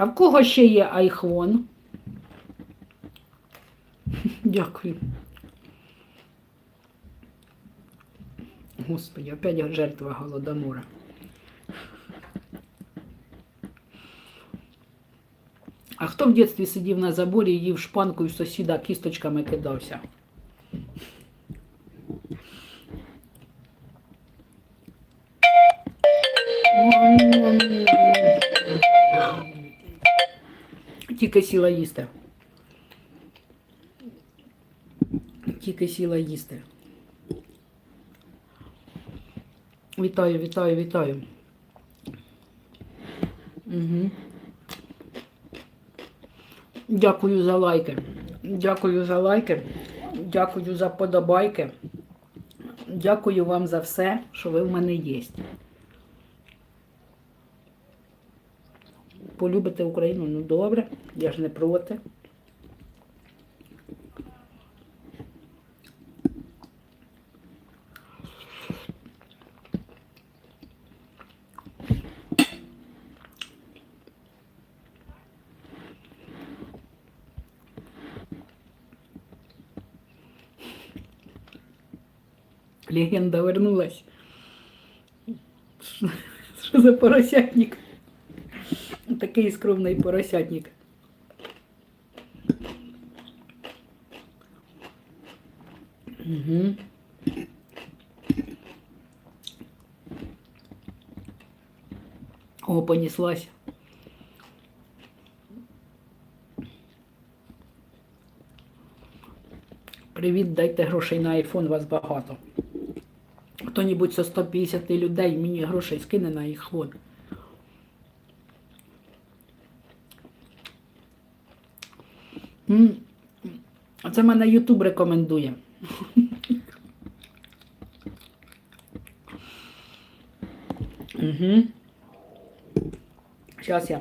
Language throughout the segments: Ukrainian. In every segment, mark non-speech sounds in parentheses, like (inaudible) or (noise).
А в кого ще є айфон? (laughs) Дякую. Господи, опять жертва голодомора. А хто в дитинстві сидів на заборі, їв шпанку і сусіда кісточками кидався? Тільки сіла їсти. Тільки сіла їсти. Вітаю, вітаю, вітаю. Угу. Дякую за лайки. Дякую за лайки. Дякую за подобайки. Дякую вам за все, що ви в мене є. Полюбите Україну, ну добре, я ж не проти. Легенда вернулась. Що за поросятник? Такий скромний поросятник. Угу. О, понеслась. Привіт, дайте грошей на айфон, вас багато. Хто-небудь зі 150 людей мені грошей скине на айфон. М, А це мене Ютуб рекомендує. Угу. Зараз я.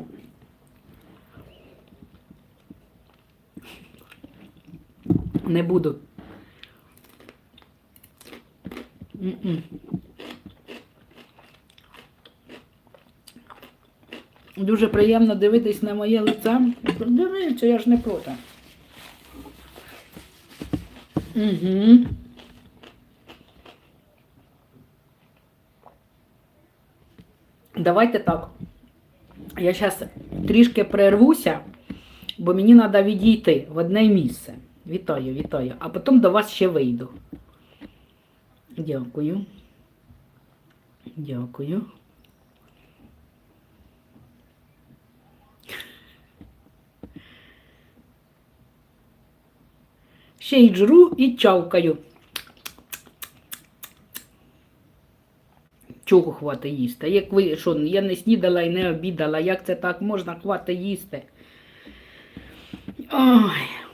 Не буду. М-м. Дуже приємно дивитись на моє лице. Дивіться, я ж не проти. Угу. Давайте так. Я зараз трішки перервуся, бо мені треба відійти в одне місце. Вітаю, вітаю. А потім до вас ще вийду. Дякую. Дякую. Ще й жру і чавкаю. Чого хвати їсти? Як ви що, я не снідала і не обідала, як це так можна хвати їсти? Ой.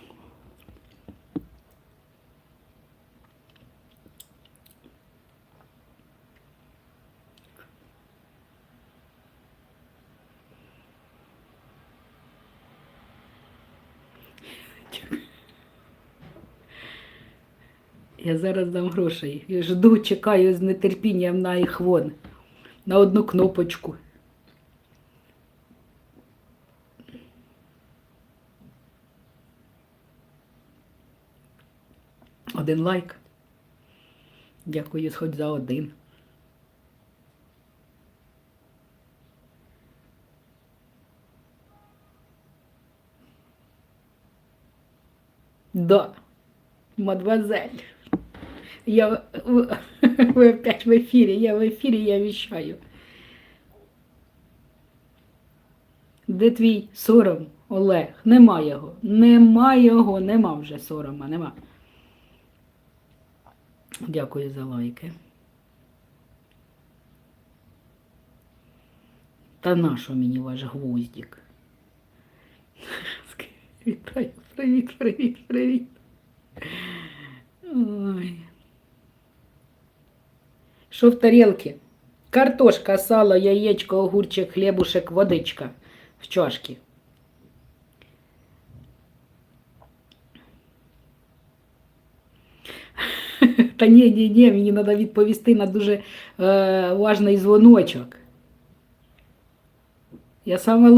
Я зараз дам грошей. Я жду, чекаю з нетерпінням на їх вон. На одну кнопочку. Один лайк. Дякую хоч за один. Да, мадемуазель. Я (laughs) ви опять в ефірі, я в ефірі, я віщаю. Де твій сором, Олег? Нема його. Нема його, нема вже сорома, нема. Дякую за лайки. Та нащо мені ваш гвоздик? (laughs) Вітаю, привіт, привіт, привіт. Ой. Що в тарілці? Картошка, сало, яєчко, огурчик, хлібушек, водичка в чашці. (laughs) Та ні, ні, ні, мені треба відповісти на дуже е, важний дзвоночок. Я саме